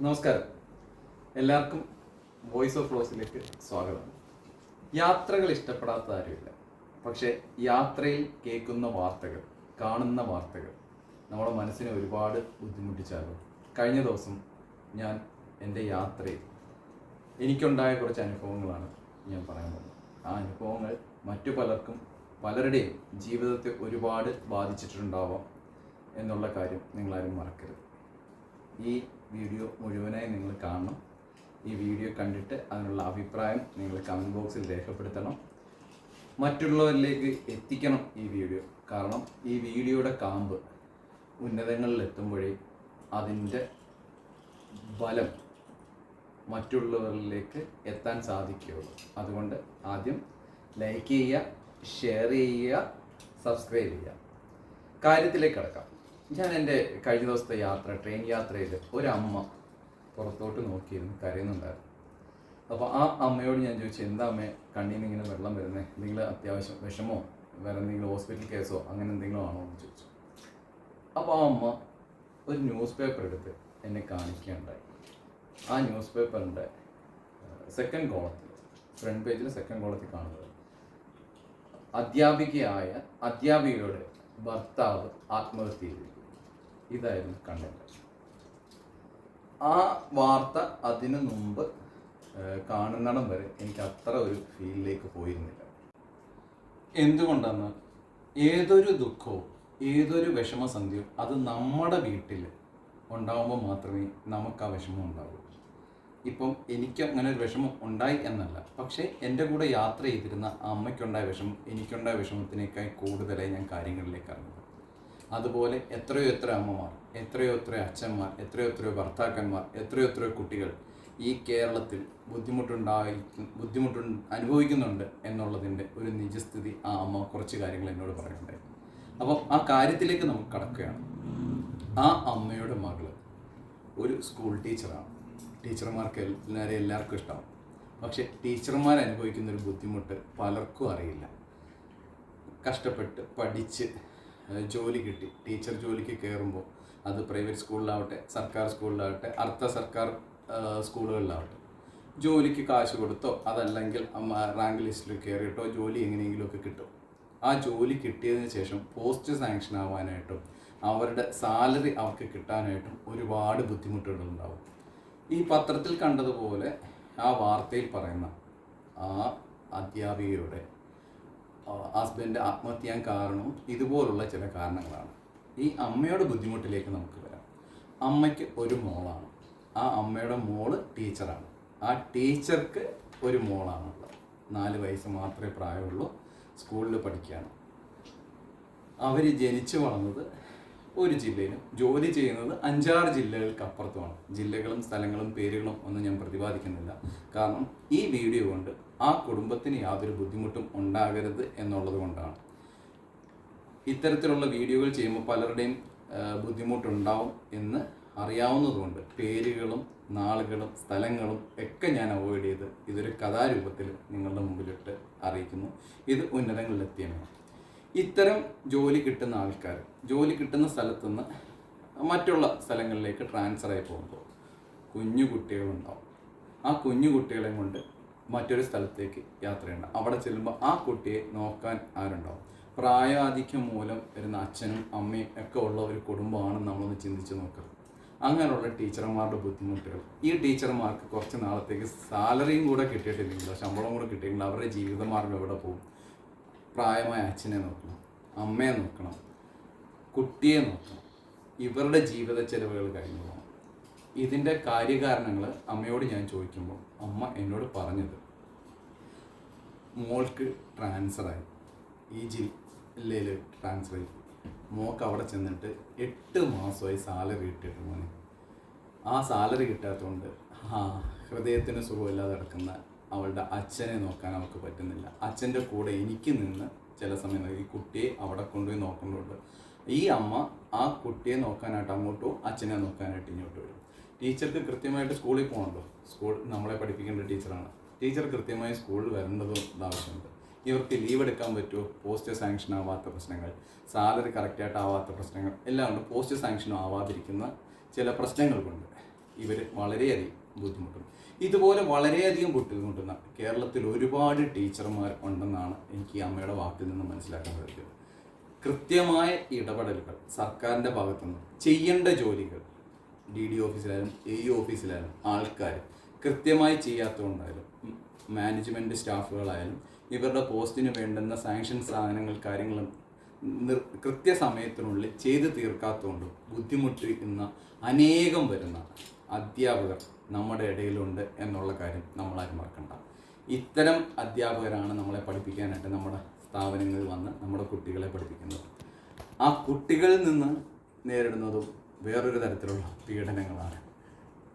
നമസ്കാരം. എല്ലാവർക്കും voice of ഫ്ലോസിലേക്ക് സ്വാഗതം. യാത്രകൾ ഇഷ്ടപ്പെടാത്ത ആരുമില്ല. പക്ഷേ യാത്രയിൽ കേൾക്കുന്ന വാർത്തകൾ കാണുന്ന വാർത്തകൾ നമ്മുടെ മനസ്സിനെ ഒരുപാട് ബുദ്ധിമുട്ടിച്ചാലും. കഴിഞ്ഞ ദിവസം ഞാൻ എന്റെ യാത്രയിൽ എനിക്കുണ്ടായ കുറച്ച് അനുഭവങ്ങളാണ് ഞാൻ പറയാൻ പോകുന്നത്. ആ അനുഭവങ്ങൾ മറ്റു പലർക്കും പലരുടെയും ജീവിതത്തെ ഒരുപാട് ബാധിച്ചിട്ടുണ്ടാവാം എന്നുള്ള കാര്യം നിങ്ങളാരും മറക്കരുത്. ഈ വീഡിയോ മുഴുവനായി നിങ്ങൾ കാണണം. ഈ വീഡിയോ കണ്ടിട്ട് അതിനുള്ള അഭിപ്രായം നിങ്ങൾ കമന്റ് ബോക്സിൽ രേഖപ്പെടുത്തണം. മറ്റുള്ളവരിലേക്ക് എത്തിക്കണം ഈ വീഡിയോ. കാരണം ഈ വീഡിയോയുടെ കാമ്പ് ഉന്നതങ്ങളിൽ എത്തുമ്പോഴേ അതിന്റെ ബലം മറ്റുള്ളവരിലേക്ക് എത്താൻ സാധിക്കുകയുള്ളൂ. അതുകൊണ്ട് ആദ്യം ലൈക്ക് ചെയ്യുക ഷെയർ ചെയ്യുക സബ്സ്ക്രൈബ് ചെയ്യുക. കാര്യത്തിലേക്ക് കിടക്കാം. ഞാൻ എന്റെ കഴിഞ്ഞ ദിവസത്തെ യാത്ര ട്രെയിൻ യാത്രയിൽ ഒരമ്മ പുറത്തോട്ട് നോക്കിയിരുന്നു കരയുന്നുണ്ടായിരുന്നു. അപ്പോൾ ആ അമ്മയോട് ഞാൻ ചോദിച്ചു എന്താ അമ്മേ കണ്ണിൽ നിന്ന് ഇങ്ങനെ വെള്ളം വരുന്നത് എന്തെങ്കിലും അത്യാവശ്യം വിഷമോ? വേറെ എന്തെങ്കിലും ഹോസ്പിറ്റൽ കേസോ? അങ്ങനെ എന്തെങ്കിലും ആണോ? എന്ന് ചോദിച്ചു. അപ്പോൾ ആ അമ്മ ഒരു ന്യൂസ് പേപ്പർ എടുത്ത് എന്നെ കാണിക്കുകയുണ്ടായി ആ ന്യൂസ് പേപ്പറിന്റെ സെക്കൻഡ് കോളത്തിൽ ഫ്രണ്ട് പേജിൽ സെക്കൻഡ് കോളത്തിൽ കാണുന്നത് അധ്യാപികയായ അധ്യാപികയുടെ ഭർത്താവ് ആത്മഹത്യ ചെയ്തിരിക്കുന്നു ഇതായിരുന്നു കണ്ടന്റ് ആ വാർത്ത അതിനു മുമ്പ് കാണുന്നിടം വരെ എനിക്ക് അത്ര ഒരു ഫീലിലേക്ക് പോയിരുന്നില്ല. എന്തുകൊണ്ടെന്ന് ഏതൊരു ദുഃഖവും ഏതൊരു വിഷമസന്ധിയും അത് നമ്മുടെ വീട്ടിൽ ഉണ്ടാവുമ്പോൾ മാത്രമേ നമുക്ക് ആ വിഷമം ഉണ്ടാവൂ. ഇപ്പം എനിക്ക് അങ്ങനെ ഒരു വിഷമം ഉണ്ടായി എന്നല്ല. പക്ഷേ എന്റെ കൂടെ യാത്ര ചെയ്തിരുന്ന അമ്മയ്ക്കുണ്ടായ വിഷമം എനിക്കുണ്ടായ വിഷമത്തിനേക്കാൾ കൂടുതലായി ഞാൻ കാര്യങ്ങളിലേക്ക് അറിഞ്ഞത് അതുപോലെ എത്രയോ എത്ര അമ്മമാർ എത്രയോ എത്ര അച്ഛന്മാർ എത്രയോ എത്രയോ ഭർത്താക്കന്മാർ എത്രയോ എത്രയോ കുട്ടികൾ ഈ കേരളത്തിൽ ബുദ്ധിമുട്ടുണ്ടായി ബുദ്ധിമുട്ട് അനുഭവിക്കുന്നുണ്ട് എന്നുള്ളതിന്റെ ഒരു നിജസ്ഥിതി ആ അമ്മ കുറച്ച് കാര്യങ്ങൾ എന്നോട് പറയുന്നുണ്ടായി അപ്പം ആ കാര്യത്തിലേക്ക് നമുക്ക് കടക്കുകയാണ്. ആ അമ്മയുടെ മകൾ ഒരു സ്കൂൾ ടീച്ചറാണ് ടീച്ചർമാർക്ക് എല്ലാവരെയും എല്ലാവർക്കും ഇഷ്ടമാണ്. പക്ഷേ ടീച്ചർമാർ അനുഭവിക്കുന്ന ഒരു ബുദ്ധിമുട്ട് പലർക്കും അറിയില്ല. കഷ്ടപ്പെട്ട് പഠിച്ച് ജോലി കിട്ടി. ടീച്ചർ ജോലിക്ക് കയറുമ്പോൾ അത് പ്രൈവറ്റ് സ്കൂളിലാവട്ടെ സർക്കാർ സ്കൂളിലാവട്ടെ അർദ്ധ സർക്കാർ സ്കൂളുകളിലാവട്ടെ. ജോലിക്ക് കാശ് കൊടുത്തോ അതല്ലെങ്കിൽ റാങ്ക് ലിസ്റ്റിൽ കയറിയിട്ടോ ജോലി എങ്ങനെയെങ്കിലുമൊക്കെ കിട്ടും. ആ ജോലി കിട്ടിയതിന് ശേഷം പോസ്റ്റ് സാങ്ഷൻ ആവാനായിട്ടും അവരുടെ സാലറി അവർക്ക് കിട്ടാനായിട്ടും ഒരുപാട് ബുദ്ധിമുട്ടുകളുണ്ടാവും. ഈ പത്രത്തിൽ കണ്ടതുപോലെ ആ വാർത്തയിൽ പറയുന്ന ആ അധ്യാപികയുടെ ഹസ്ബൻഡ് ആത്മഹത്യ കാരണവും ഇതുപോലുള്ള ചില കാരണങ്ങളാണ്. ഈ അമ്മയുടെ ബുദ്ധിമുട്ടിലേക്ക് നമുക്ക് വരാം. അമ്മയ്ക്ക് ഒരു മോളാണ്. ആ അമ്മയുടെ മോൾ ടീച്ചറാണ്. ആ ടീച്ചർക്ക് ഒരു മോളാണുള്ളത്. നാല് വയസ്സ് മാത്രമേ പ്രായമുള്ളൂ. സ്കൂളിൽ പഠിക്കുകയാണ്. അവർ ജനിച്ചു വളർന്നത് ഒരു ജില്ലയിലും ജോലി ചെയ്യുന്നത് അഞ്ചാറ് ജില്ലകൾക്ക് അപ്പുറത്തുമാണ് ജില്ലകളും സ്ഥലങ്ങളും പേരുകളും ഒന്നും ഞാൻ പ്രതിപാദിക്കുന്നില്ല. കാരണം ഈ വീഡിയോ കൊണ്ട് ആ കുടുംബത്തിന് യാതൊരു ബുദ്ധിമുട്ടും ഉണ്ടാകരുത് എന്നുള്ളത് കൊണ്ടാണ്. ഇത്തരത്തിലുള്ള വീഡിയോകൾ ചെയ്യുമ്പോൾ പലരുടെയും ബുദ്ധിമുട്ടുണ്ടാവും എന്ന് അറിയാവുന്നതുകൊണ്ട് പേരുകളും നാളുകളും സ്ഥലങ്ങളും ഒക്കെ ഞാൻ അവോയ്ഡ് ചെയ്ത് ഇതൊരു കഥാരൂപത്തിൽ നിങ്ങളുടെ മുമ്പിലിട്ട് അറിയിക്കുന്നു. ഇത് ഉന്നതങ്ങളിലെത്തിയാണ്. ഇത്തരം ജോലി കിട്ടുന്ന ആൾക്കാർ ജോലി കിട്ടുന്ന സ്ഥലത്തു നിന്ന് മറ്റുള്ള സ്ഥലങ്ങളിലേക്ക് ട്രാൻസ്ഫർ ആയി പോകുമ്പോൾ കുഞ്ഞു കുട്ടികളുണ്ടാവും ആ കുഞ്ഞു കുട്ടികളെയും കൊണ്ട് മറ്റൊരു സ്ഥലത്തേക്ക് യാത്രയുണ്ട് അവിടെ ചെല്ലുമ്പോൾ ആ കുട്ടിയെ നോക്കാൻ ആരുണ്ടാവും? പ്രായാധിക്യം മൂലം വരുന്ന അച്ഛനും അമ്മയും ഒക്കെ ഉള്ള ഒരു കുടുംബമാണ് നമ്മളൊന്ന് ചിന്തിച്ച് നോക്കുന്നത് അങ്ങനെയുള്ള ടീച്ചർമാരുടെ ബുദ്ധിമുട്ടുകൾ. ഈ ടീച്ചർമാർക്ക് കുറച്ച് നാളത്തേക്ക് സാലറിയും കൂടെ കിട്ടിയിട്ടില്ലെങ്കിലോ ശമ്പളം കൂടെ കിട്ടിയില്ലെങ്കിൽ അവരുടെ ജീവിതമാർഗം എവിടെ പോകും? പ്രായമായ അച്ഛനെ നോക്കണം അമ്മയെ നോക്കണം കുട്ടിയെ നോക്കണം ഇവരുടെ ജീവിത ചെലവുകൾ കഴിഞ്ഞു പോകണം. ഇതിന്റെ കാര്യകാരണങ്ങൾ അമ്മയോട് ഞാൻ ചോദിക്കുമ്പോൾ അമ്മ എന്നോട് പറഞ്ഞത് മോൾക്ക് ട്രാൻസ്ഫറായി ഈ ജില്ലയിൽ ട്രാൻസ്ഫർ മോക്ക് അവിടെ ചെന്നിട്ട് എട്ട് മാസമായി സാലറി കിട്ടിയിട്ട് മോനെ. ആ സാലറി കിട്ടാത്തതുകൊണ്ട് ആ ഹൃദയത്തിന് സുഖമില്ലാതെ കിടക്കുന്ന അവളുടെ അച്ഛനെ നോക്കാൻ അവൾക്ക് പറ്റുന്നില്ല. അച്ഛന്റെ കൂടെ എനിക്ക് നിന്ന് ചില സമയം ഈ കുട്ടിയെ അവിടെ കൊണ്ടുപോയി നോക്കേണ്ടതുണ്ട്. ഈ അമ്മ ആ കുട്ടിയെ നോക്കാനായിട്ട് അങ്ങോട്ടോ അച്ഛനെ നോക്കാനായിട്ട് ഇങ്ങോട്ട് വരും. ടീച്ചർക്ക് കൃത്യമായിട്ട് സ്കൂളിൽ പോകണല്ലോ സ്കൂൾ നമ്മളെ പഠിപ്പിക്കേണ്ട ടീച്ചറാണ്. ടീച്ചർ കൃത്യമായി സ്കൂളിൽ വരേണ്ടതും ആവശ്യമുണ്ട് ഇവർക്ക് ലീവ് എടുക്കാൻ പറ്റുമോ? പോസ്റ്റ് സാങ്ഷൻ ആവാത്ത പ്രശ്നങ്ങൾ സാലറി കറക്റ്റായിട്ട് ആവാത്ത പ്രശ്നങ്ങൾ എല്ലാം ഉണ്ട്. പോസ്റ്റ് സാങ്ഷൻ ആവാതിരിക്കുന്ന ചില പ്രശ്നങ്ങൾ കൊണ്ട് ഇവർ വളരെയധികം ബുദ്ധിമുട്ടും. ഇതുപോലെ വളരെയധികം ബുദ്ധിമുട്ടുന്ന കേരളത്തിൽ ഒരുപാട് ടീച്ചർമാർ ഉണ്ടെന്നാണ് എനിക്ക് ഈ അമ്മയുടെ വാക്കിൽ നിന്ന് മനസ്സിലാക്കാൻ സാധിക്കുന്നത്. കൃത്യമായ ഇടപെടലുകൾ സർക്കാരിന്റെ ഭാഗത്തുനിന്ന് ചെയ്യേണ്ട ജോലികൾ ഡി ഡി ഓഫീസിലായാലും എ ഇ ഓഫീസിലായാലും ആൾക്കാർ കൃത്യമായി ചെയ്യാത്തതുകൊണ്ടായാലും മാനേജ്മെന്റ് സ്റ്റാഫുകളായാലും ഇവരുടെ പോസ്റ്റിന് വേണ്ടുന്ന സാങ്ഷൻ സാധനങ്ങൾ കാര്യങ്ങളും നിർ കൃത്യസമയത്തിനുള്ളിൽ ചെയ്ത് തീർക്കാത്തതുകൊണ്ടും ബുദ്ധിമുട്ടിരിക്കുന്ന അനേകം വരുന്ന അധ്യാപകർ നമ്മുടെ ഇടയിലുണ്ട് എന്നുള്ള കാര്യം നമ്മളാരും മറക്കണ്ട. ഇത്തരം അധ്യാപകരാണ് നമ്മളെ പഠിപ്പിക്കാനായിട്ട് നമ്മുടെ സ്ഥാപനങ്ങളിൽ വന്ന് നമ്മുടെ കുട്ടികളെ പഠിപ്പിക്കുന്നത്. ആ കുട്ടികളിൽ നിന്ന് നേരിടുന്നതും വേറൊരു തരത്തിലുള്ള പീഡനങ്ങളാണ്.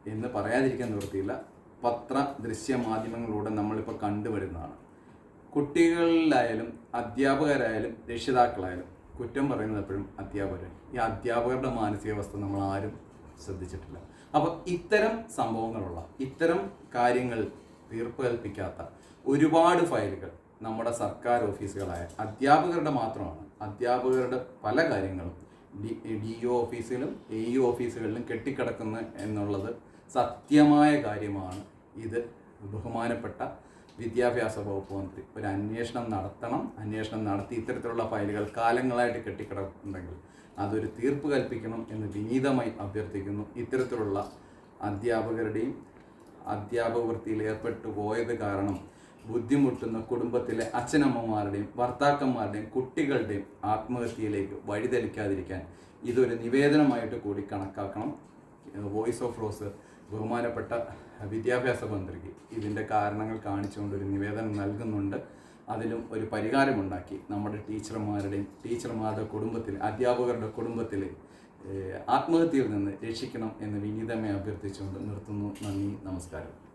എന്ന് പറയാതിരിക്കാൻ നിവൃത്തിയില്ല. പത്ര ദൃശ്യ മാധ്യമങ്ങളിലൂടെ നമ്മളിപ്പോൾ കണ്ടുവരുന്നതാണ്. കുട്ടികളിലായാലും അധ്യാപകരായാലും രക്ഷിതാക്കളായാലും കുറ്റം പറയുന്നത് എപ്പോഴും അധ്യാപകർ ഈ അധ്യാപകരുടെ മാനസികാവസ്ഥ നമ്മൾ ആരും ശ്രദ്ധിച്ചിട്ടില്ല. അപ്പോൾ ഇത്തരം സംഭവങ്ങളുള്ള ഇത്തരം കാര്യങ്ങൾ തീർപ്പ് കൽപ്പിക്കാത്ത ഒരുപാട് ഫയലുകൾ നമ്മുടെ സർക്കാർ ഓഫീസുകളായ അധ്യാപകരുടെ മാത്രമാണ്. അധ്യാപകരുടെ പല കാര്യങ്ങളും ഡി ഡി ഒ ഓഫീസിലും എ ഇ ഓഫീസുകളിലും കെട്ടിക്കിടക്കുന്നു എന്നുള്ളത് സത്യമായ കാര്യമാണ്. ഇത് ബഹുമാനപ്പെട്ട വിദ്യാഭ്യാസ വകുപ്പ് മന്ത്രി. ഒരു അന്വേഷണം നടത്തണം. അന്വേഷണം നടത്തി ഇത്തരത്തിലുള്ള ഫയലുകൾ കാലങ്ങളായിട്ട് കെട്ടിക്കിടക്കുന്നുണ്ടെങ്കിൽ അതൊരു തീർപ്പ് കൽപ്പിക്കണം എന്ന് വിനീതമായി അഭ്യർത്ഥിക്കുന്നു. ഇത്തരത്തിലുള്ള അധ്യാപകരുടെയും അധ്യാപക വൃത്തിയിൽ ഏർപ്പെട്ടു പോയത് കാരണം ബുദ്ധിമുട്ടുന്ന കുടുംബത്തിലെ അച്ഛനമ്മമാരുടെയും ഭർത്താക്കന്മാരുടെയും കുട്ടികളുടെയും ആത്മഹത്യയിലേക്ക് വഴിതെളിക്കാതിരിക്കാൻ ഇതൊരു നിവേദനമായിട്ട് കൂടി കണക്കാക്കണം. വോയിസ് ഓഫ് റോസ് ബഹുമാനപ്പെട്ട വിദ്യാഭ്യാസ മന്ത്രിക്ക് ഇതിന്റെ കാരണങ്ങൾ കാണിച്ചുകൊണ്ട് ഒരു നിവേദനം നൽകുന്നുണ്ട്. അതിലും ഒരു പരിഹാരമുണ്ടാക്കി നമ്മുടെ ടീച്ചർമാരുടെയും ടീച്ചർമാരുടെ കുടുംബത്തിൽ അധ്യാപകരുടെ കുടുംബത്തിൽ ആത്മഹത്യയിൽ നിന്ന് രക്ഷിക്കണം എന്ന് വിനീതമായി അഭ്യർത്ഥിച്ചുകൊണ്ട് നിർത്തുന്നു. നന്ദി നമസ്കാരം.